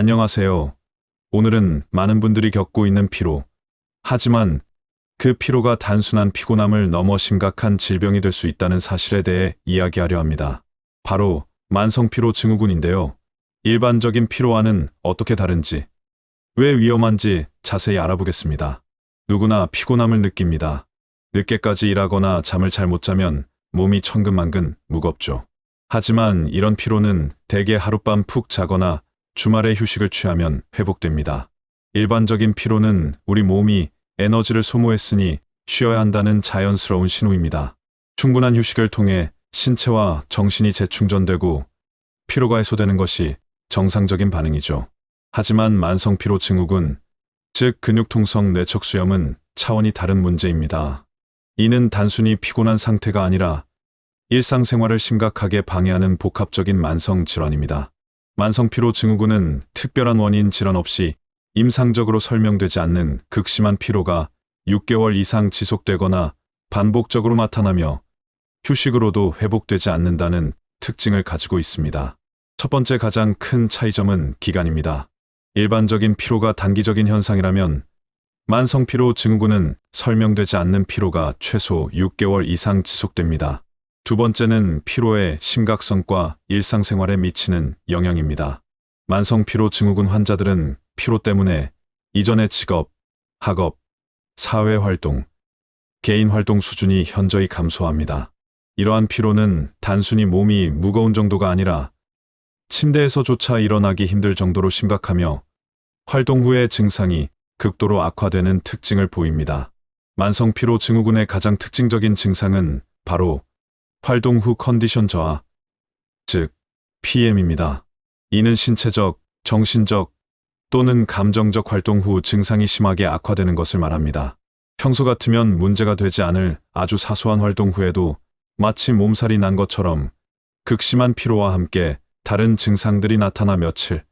안녕하세요. 오늘은 많은 분들이 겪고 있는 피로. 하지만 그 피로가 단순한 피곤함을 넘어 심각한 질병이 될 수 있다는 사실에 대해 이야기하려 합니다. 바로 만성피로 증후군인데요. 일반적인 피로와는 어떻게 다른지, 왜 위험한지 자세히 알아보겠습니다. 누구나 피곤함을 느낍니다. 늦게까지 일하거나 잠을 잘 못 자면 몸이 천근만근 무겁죠. 하지만 이런 피로는 대개 하룻밤 푹 자거나 주말에 휴식을 취하면 회복됩니다. 일반적인 피로는 우리 몸이 에너지를 소모했으니 쉬어야 한다는 자연스러운 신호입니다. 충분한 휴식을 통해 신체와 정신이 재충전되고 피로가 해소되는 것이 정상적인 반응이죠. 하지만 만성피로 증후군, 즉 근육통성 뇌척수염은 차원이 다른 문제입니다. 이는 단순히 피곤한 상태가 아니라 일상생활을 심각하게 방해하는 복합적인 만성 질환입니다. 만성피로 증후군은 특별한 원인 질환 없이 임상적으로 설명되지 않는 극심한 피로가 6개월 이상 지속되거나 반복적으로 나타나며 휴식으로도 회복되지 않는다는 특징을 가지고 있습니다. 첫 번째 가장 큰 차이점은 기간입니다. 일반적인 피로가 단기적인 현상이라면 만성피로 증후군은 설명되지 않는 피로가 최소 6개월 이상 지속됩니다. 두 번째는 피로의 심각성과 일상생활에 미치는 영향입니다. 만성 피로 증후군 환자들은 피로 때문에 이전의 직업, 학업, 사회활동, 개인활동 수준이 현저히 감소합니다. 이러한 피로는 단순히 몸이 무거운 정도가 아니라 침대에서조차 일어나기 힘들 정도로 심각하며 활동 후의 증상이 극도로 악화되는 특징을 보입니다. 만성 피로 증후군의 가장 특징적인 증상은 바로 활동 후 컨디션 저하, 즉 PM입니다. 이는 신체적, 정신적 또는 감정적 활동 후 증상이 심하게 악화되는 것을 말합니다. 평소 같으면 문제가 되지 않을 아주 사소한 활동 후에도 마치 몸살이 난 것처럼 극심한 피로와 함께 다른 증상들이 나타나 며칠,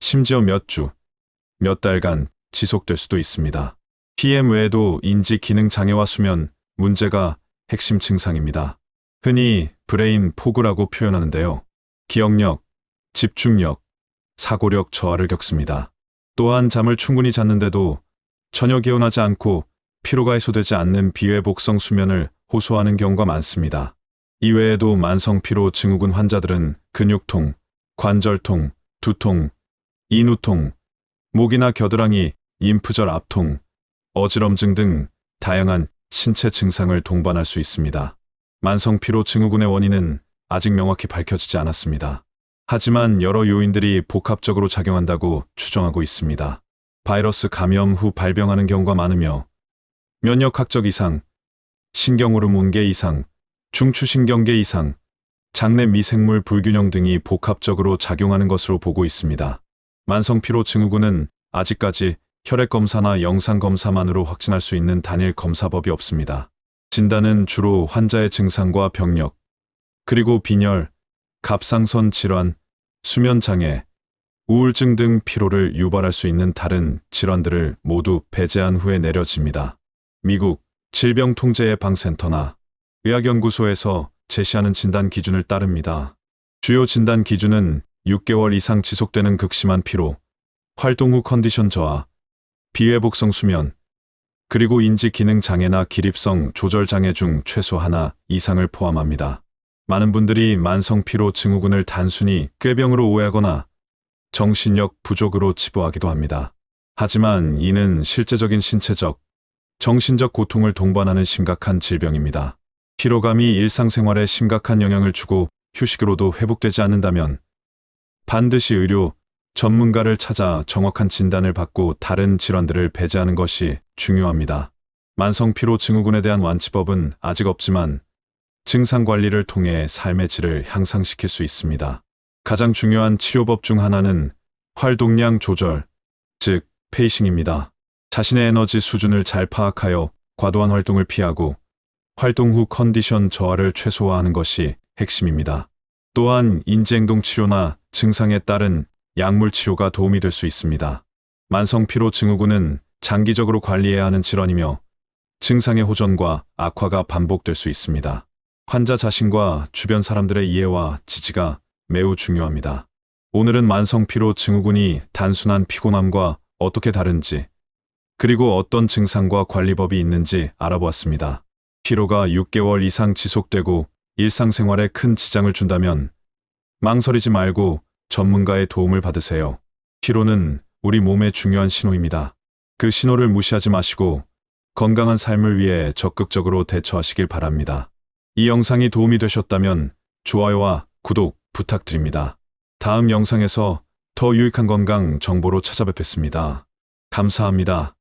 심지어 몇 주, 몇 달간 지속될 수도 있습니다. PM 외에도 인지 기능 장애와 수면 문제가 핵심 증상입니다. 흔히 브레인 포그라고 표현하는데요. 기억력, 집중력, 사고력 저하를 겪습니다. 또한 잠을 충분히 잤는데도 전혀 개운하지 않고 피로가 해소되지 않는 비회복성 수면을 호소하는 경우가 많습니다. 이외에도 만성피로 증후군 환자들은 근육통, 관절통, 두통, 인후통, 목이나 겨드랑이, 인프절 압통, 어지럼증 등 다양한 신체 증상을 동반할 수 있습니다. 만성피로 증후군의 원인은 아직 명확히 밝혀지지 않았습니다. 하지만 여러 요인들이 복합적으로 작용한다고 추정하고 있습니다. 바이러스 감염 후 발병하는 경우가 많으며 면역학적 이상, 신경호르몬계 이상, 중추신경계 이상, 장내 미생물 불균형 등이 복합적으로 작용하는 것으로 보고 있습니다. 만성피로 증후군은 아직까지 혈액검사나 영상검사만으로 확진할 수 있는 단일 검사법이 없습니다. 진단은 주로 환자의 증상과 병력, 그리고 빈혈, 갑상선 질환, 수면장애, 우울증 등 피로를 유발할 수 있는 다른 질환들을 모두 배제한 후에 내려집니다. 미국 질병통제예방센터나 의학연구소에서 제시하는 진단 기준을 따릅니다. 주요 진단 기준은 6개월 이상 지속되는 극심한 피로, 활동 후 컨디션 저하, 비회복성 수면, 그리고 인지 기능 장애나 기립성 조절 장애 중 최소 하나 이상을 포함합니다. 많은 분들이 만성 피로 증후군을 단순히 꾀병으로 오해하거나 정신력 부족으로 치부하기도 합니다. 하지만 이는 실제적인 신체적, 정신적 고통을 동반하는 심각한 질병입니다. 피로감이 일상생활에 심각한 영향을 주고 휴식으로도 회복되지 않는다면 반드시 의료 전문가를 찾아 정확한 진단을 받고 다른 질환들을 배제하는 것이 중요합니다. 만성피로 증후군에 대한 완치법은 아직 없지만 증상 관리를 통해 삶의 질을 향상시킬 수 있습니다. 가장 중요한 치료법 중 하나는 활동량 조절, 즉 페이싱입니다. 자신의 에너지 수준을 잘 파악하여 과도한 활동을 피하고 활동 후 컨디션 저하를 최소화하는 것이 핵심입니다. 또한 인지행동 치료나 증상에 따른 약물 치료가 도움이 될 수 있습니다. 만성피로 증후군은 장기적으로 관리해야 하는 질환이며 증상의 호전과 악화가 반복될 수 있습니다. 환자 자신과 주변 사람들의 이해와 지지가 매우 중요합니다. 오늘은 만성피로 증후군이 단순한 피곤함과 어떻게 다른지, 그리고 어떤 증상과 관리법이 있는지 알아보았습니다. 피로가 6개월 이상 지속되고 일상생활에 큰 지장을 준다면 망설이지 말고 전문가의 도움을 받으세요. 피로는 우리 몸의 중요한 신호입니다. 그 신호를 무시하지 마시고 건강한 삶을 위해 적극적으로 대처하시길 바랍니다. 이 영상이 도움이 되셨다면 좋아요와 구독 부탁드립니다. 다음 영상에서 더 유익한 건강 정보로 찾아뵙겠습니다. 감사합니다.